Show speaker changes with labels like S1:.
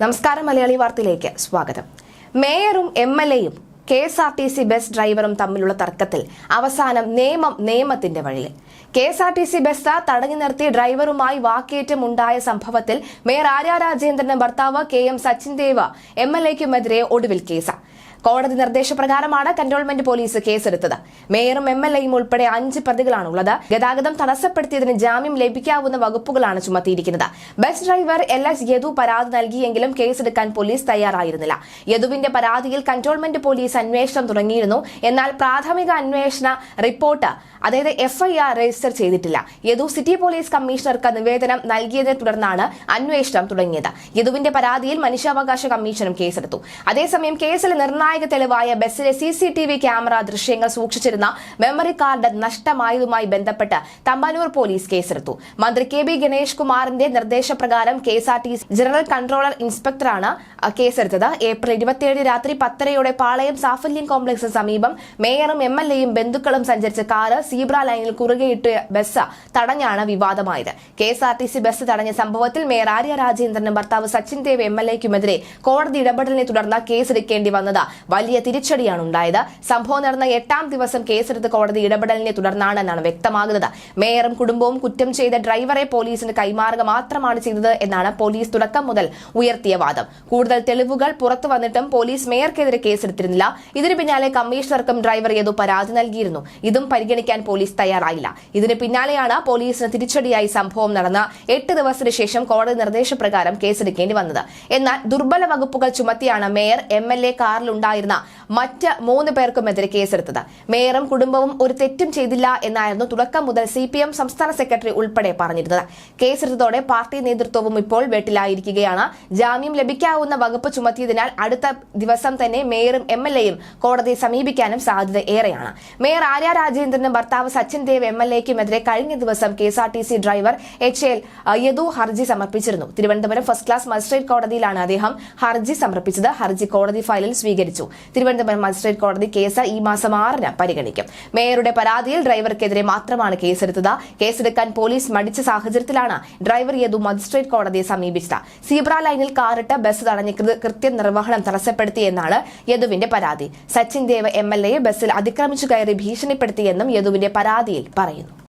S1: നമസ്കാരം മലയാളി വാർത്തയിലേക്ക് സ്വാഗതം. മേയറും എം എൽ എയും K S R T C bus ഡ്രൈവറും തമ്മിലുള്ള തർക്കത്തിൽ അവസാനം നിയമം നിയമത്തിന്റെ വഴിയിൽ. K S R T C bus തടഞ്ഞു നിർത്തി ഡ്രൈവറുമായി വാക്കേറ്റം ഉണ്ടായ സംഭവത്തിൽ മേയർ ആര്യ രാജേന്ദ്രന്റെ ഭർത്താവ് K M Sachin Dev M L എക്കുമെതിരെ ഒടുവിൽ കേസ്. കോടതി നിർദ്ദേശപ്രകാരമാണ് കന്റോൺമെന്റ് പോലീസ് കേസെടുത്തത്. മേയറും എം എൽ എയും ഉൾപ്പെടെ അഞ്ച് പ്രതികളാണുള്ളത്. ഗതാഗതം തടസ്സപ്പെടുത്തിയതിന് ജാമ്യം ലഭിക്കാവുന്ന വകുപ്പുകളാണ് ചുമത്തിയിരിക്കുന്നത്. Bus driver L S Yadu പരാതി നൽകിയെങ്കിലും കേസെടുക്കാൻ പോലീസ് തയ്യാറായിരുന്നില്ല. യദുവിന്റെ പരാതിയിൽ കന്റോൺമെന്റ് പോലീസ് അന്വേഷണം തുടങ്ങിയിരുന്നു. എന്നാൽ പ്രാഥമിക അന്വേഷണ റിപ്പോർട്ട് അതായത് എഫ്ഐആർ രജിസ്റ്റർ ചെയ്തിട്ടില്ല. യദു സിറ്റി പോലീസ് കമ്മീഷണർക്ക് നിവേദനം നൽകിയതിനെ തുടർന്നാണ് അന്വേഷണം തുടങ്ങിയത്. യദുവിന്റെ പരാതിയിൽ മനുഷ്യാവകാശ കമ്മീഷനും കേസെടുത്തു. അതേസമയം കേസിൽ നിർണായക തെളിവായ ബസ്സിലെ C C T V camera ദൃശ്യങ്ങൾ സൂക്ഷിച്ചിരുന്ന മെമ്മറി കാർഡ് നഷ്ടമായതുമായി ബന്ധപ്പെട്ട് തമ്പാനൂർ പോലീസ് കേസെടുത്തു. മന്ത്രി കെ ബി ഗണേഷ് കുമാറിന്റെ നിർദ്ദേശപ്രകാരം K S R T general controller ഇൻസ്പെക്ടറാണ് കേസെടുത്തത്. ഏപ്രിൽ ഇരുപത്തിയേഴ് രാത്രി പത്തരയോടെ പാളയം സാഫല്യം കോംപ്ലക്സിന് സമീപം മേയറും എം എൽ എയും ബന്ധുക്കളും സഞ്ചരിച്ച കാറ് സീബ്ര ലൈനിൽ കുറുകെയിട്ട് ബസ് തടഞ്ഞാണ് വിവാദമായത്. K S R T C bus തടഞ്ഞ സംഭവത്തിൽ മേയർ ആര്യ രാജേന്ദ്രനും ഭർത്താവ് സച്ചിൻ ദേവ് എം എൽ എക്കുമെതിരെ കോടതി ഇടപെടലിനെ തുടർന്ന് കേസെടുക്കേണ്ടി വന്നത് വലിയ തിരിച്ചടിയാണ് ഉണ്ടായത്. സംഭവം നടന്ന എട്ടാം ദിവസം കേസെടുത്ത് കോടതി ഇടപെടലിനെ തുടർന്നാണ് എന്നാണ് വ്യക്തമാകുന്നത്. മേയറും കുടുംബവും കുറ്റം ചെയ്ത ഡ്രൈവറെ പോലീസിന് കൈമാറുക മാത്രമാണ് ചെയ്തത് എന്നാണ് പോലീസ് തുടക്കം മുതൽ ഉയർത്തിയ വാദം. കൂടുതൽ തെളിവുകൾ പുറത്തു വന്നിട്ടും പോലീസ് മേയർക്കെതിരെ കേസെടുത്തിരുന്നില്ല. ഇതിനു പിന്നാലെ കമ്മീഷണർക്കും ഡ്രൈവർ ഏതോ പരാതി നൽകിയിരുന്നു. ഇതും പരിഗണിക്കാൻ പോലീസ് തയ്യാറായില്ല. ഇതിന് പിന്നാലെയാണ് പോലീസിന് തിരിച്ചടിയായി സംഭവം നടന്ന എട്ട് ദിവസത്തിന് ശേഷം കോടതി നിർദ്ദേശപ്രകാരം കേസെടുക്കേണ്ടി വന്നത്. എന്നാൽ ദുർബല വകുപ്പുകൾ ചുമത്തിയാണ് മേയർ എം എൽ എ കാറിലുണ്ടായിരുന്ന മറ്റ് മൂന്ന് പേർക്കുമെതിരെ കേസെടുത്തത്. മേയറും കുടുംബവും ഒരു തെറ്റും ചെയ്തില്ല എന്നായിരുന്നു തുടക്കം മുതൽ സി പി എം സംസ്ഥാന സെക്രട്ടറി ഉൾപ്പെടെ പറഞ്ഞിരുന്നത്. കേസെടുത്തതോടെ പാർട്ടി നേതൃത്വവും ഇപ്പോൾ വെട്ടിലായിരിക്കുകയാണ്. ജാമ്യം ലഭിക്കാവുന്ന വകുപ്പ് ചുമത്തിയതിനാൽ അടുത്ത ദിവസം തന്നെ മേയറും എം എൽ എയും കോടതിയെ സമീപിക്കാനും സാധ്യത ഏറെയാണ്. മേയർ ആര്യ രാജേന്ദ്രനും ഭർത്താവ് സച്ചിൻ ദേവ് എം എൽ എക്കുമെതിരെ കഴിഞ്ഞ ദിവസം K S R T C driver H L Yadu ഹർജി സമർപ്പിച്ചിരുന്നു. തിരുവനന്തപുരം ഫസ്റ്റ് ക്ലാസ് മജിസ്ട്രേറ്റ് കോടതിയിലാണ് അദ്ദേഹം ഹർജി സമർപ്പിച്ചത്. ഹർജി കോടതി ഫയലിൽ സ്വീകരിച്ചു. തിരുവനന്തപുരം മജിസ്ട്രേറ്റ് കോടതി കേസ് ഈ മാസം ആറിന് പരിഗണിക്കും. മേയറുടെ പരാതിയിൽ ഡ്രൈവർക്കെതിരെ മാത്രമാണ് കേസെടുത്തത്. കേസെടുക്കാൻ പോലീസ് മടിച്ച സാഹചര്യത്തിലാണ് ഡ്രൈവർ യദു മജിസ്ട്രേറ്റ് കോടതിയെ സമീപിച്ചത്. സീബ്ര ലൈനിൽ കാറിട്ട് ബസ് തടഞ്ഞ് കൃത്യനിർവഹണം തടസ്സപ്പെടുത്തിയെന്നാണ് യദുവിന്റെ പരാതി. സച്ചിൻ ദേവ് എം ബസ്സിൽ അതിക്രമിച്ചു കയറി ഭീഷണിപ്പെടുത്തിയെന്നും യദുവിന്റെ പരാതിയിൽ പറയുന്നു.